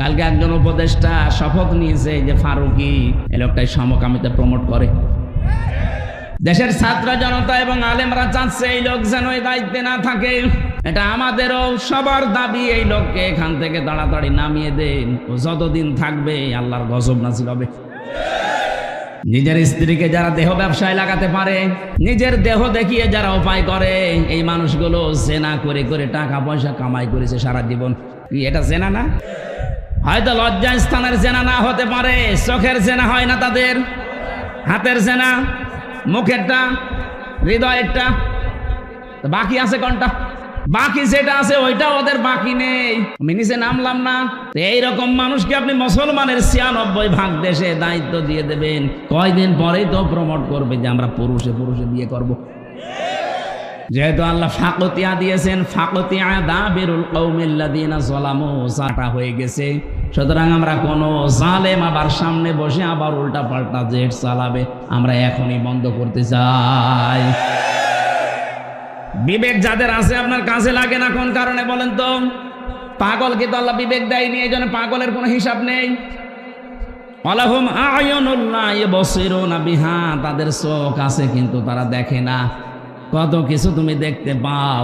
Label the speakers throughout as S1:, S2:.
S1: কালকে একজন উপদেষ্টা শপথ নিয়েছে যে ফারুকি এই লোকটাই সমকামিতা প্রমোট করে। দেশের ছাত্র জনতা এবং আলেমরা চাচ্ছে এই লোক যেন এই দায়িত্বে না থাকে। এটা আমাদেরও সবার দাবি, এই লোককে এখান থেকে তাড়াতাড়ি নামিয়ে দেন। ও যতদিন থাকবে, আল্লাহর গজব নাজিল হবে। নিজের স্ত্রীকে যারা দেহ ব্যবসায় লাগাতে পারে, নিজের দেহ দেখিয়ে যারা উপায় করে, এই মানুষগুলো জেনা করে করে টাকা পয়সা কামাই করেছে সারা জীবন। এটা জেনা না? হয়তো লজ্জা স্থানের জেনা না হতে পারে, চোখের জেনা হয় না তাদের, হাতের জেনা, মুখেরটা, হৃদয়েরটা। বাকি আছে কোনটা? বাকি যেটা আছে ওইটা ওদের বাকি নেই। আমি নামলাম না। এইরকম মানুষকে আপনি মুসলমানের ছিয়ানব্বই ভাগ দেশে দায়িত্ব দিয়ে দেবেন। কয়দিন পরেই তো প্রমোট করবে যে আমরা পুরুষে পুরুষে বিয়ে করব। যেহেতু আল্লাহ ফাকতিয়া দিয়েছেন, ফাকতিয়া দা বেরুল কৌমিল্লাদিনা জলামো সাটা হয়ে গেছে। সুতরাং আমরা কোন জালেম আবার সামনে বসে আবার উল্টা পাল্টা জেট চালাবে। আমরা এখনই বন্ধ করতে চাই। বিবেক যাদের আছে আপনার কাছে লাগে না কোন কারণে বলেন তো? পাগলকে তো আল্লাহ বিবেক দেয়নি, এই জন্য পাগলের কোনো হিসাব নেই। বসিরুনা বিহা, তাদের চোখ আছে কিন্তু তারা দেখে না। কত কিছু তুমি দেখতে পাও,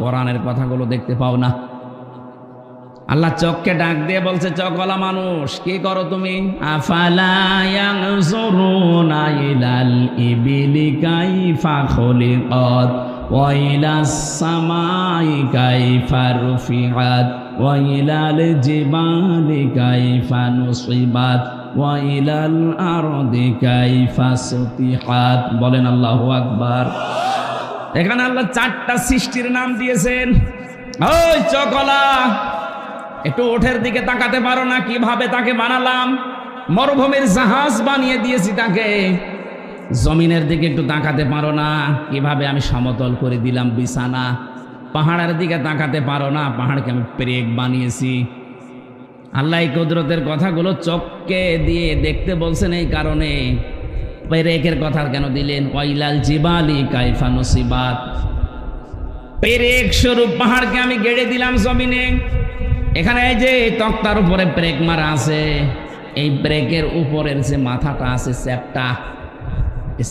S1: কোরআনের কথাগুলো দেখতে পাও না। আল্লাহ চোখকে ডাক দিয়ে বলছে চকলা মানুষ, কি করো তুমি? বলেন আল্লাহু আকবার। এখানে আল্লাহ চারটা সৃষ্টির নাম দিয়েছেন। ওই চকলা একটু ওঠের দিকে তাকাতে পারো না, কীভাবে তাকে বানালাম? মরুভূমির জাহাজ বানিয়ে দিয়েছি তাকে। জমিনের দিকে একটু তাকাতে পারো না, কীভাবে আমি সমতল করে দিলাম বিছানা। পাহাড়ের দিকে তাকাতে পারো না, পাহাড়কে আমি প্রেক বানিয়েছি। আল্লাহ কুদরতের কথাগুলো চোখকে দিয়ে দেখতে বলছেন এই কারণে। পেরেকের কথা কেন দিলেন? ওয়াইলাল জিবালি কাইফানুসিবাত পেরেক স্বরূপ পাহাড়কে আমি গেড়ে দিলাম জমিনে। এখানে এই যে তক্তার উপরে ব্রেক মারা আছে, এই ব্রেকের উপরের যে মাথাটা আছে স্যাপটা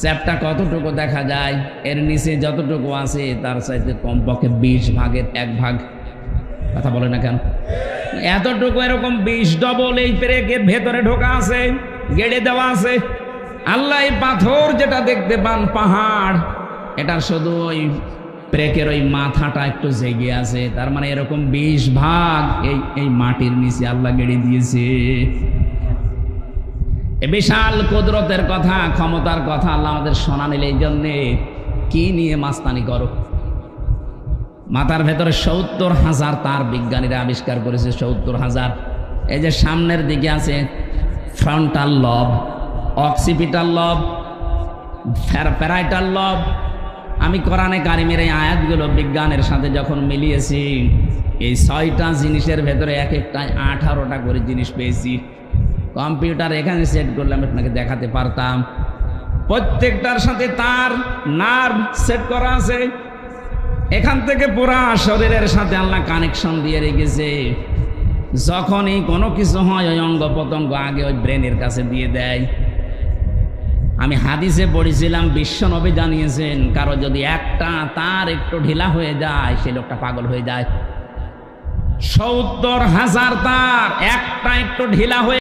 S1: স্যাপটা কতটুকু দেখা যায়? এর নিচে যতটুকু আছে, তার সাথে কমপক্ষে বিশ ভাগের এক ভাগ। কথা বলে না কেন? এতটুকু এরকম বিশ ডবল এই ব্রেকের ভেতরে ঢোকা আছে, গেড়ে দেওয়া আছে। আল্লাহ পাথর যেটা দেখতে পান, পাহাড় এটা শুধু ওই ব্রেকের ওই মাথাটা একটু জেগে আছে, তার মানে এরকম বিশ ভাগ এই এই মাটির নিচে আল্লাহ গেড়ে দিয়েছে। বিশাল কুদরতের কথা, ক্ষমতার কথা আল্লাহ আমাদের শোনা নিলে এই জন্যে। কি নিয়ে মাস্তানি করো? মাথার ভেতরে সত্তর হাজার তার বিজ্ঞানীরা আবিষ্কার করেছে, সত্তর হাজার। এই যে সামনের দিকে আছে ফ্রন্টাল লব অক্সিপিটাল লব প্যারাইটাল লব আমি কোরআনে কারিমের এই আয়াতগুলো বিজ্ঞানের সাথে যখন মিলিয়েছি, এই ছয়টা জিনিসের ভেতরে এক একটায় আঠারোটা করে জিনিস পেয়েছি। কম্পিউটার এখানে সেট করলে আমি আপনাকে দেখাতে পারতাম। প্রত্যেকটার সাথে তার নার্ভ সেট করা আছে। এখান থেকে পুরা শরীরের সাথে আল্লাহ কানেকশন দিয়ে রেখেছে। যখনই কোনো কিছু হয়, ওই অঙ্গ প্রত্যঙ্গ আগে ওই ব্রেনের কাছে দিয়ে দেয়। আমি হাদিসে পড়েছিলাম বিশ্বনবী জানিয়েছেন, কারও যদি একটা তার একটু ঢিলা হয়ে যায়, সে লোকটা পাগল হয়ে যায়। সত্তর হাজার তার, একটা একটু ঢিলা হয়ে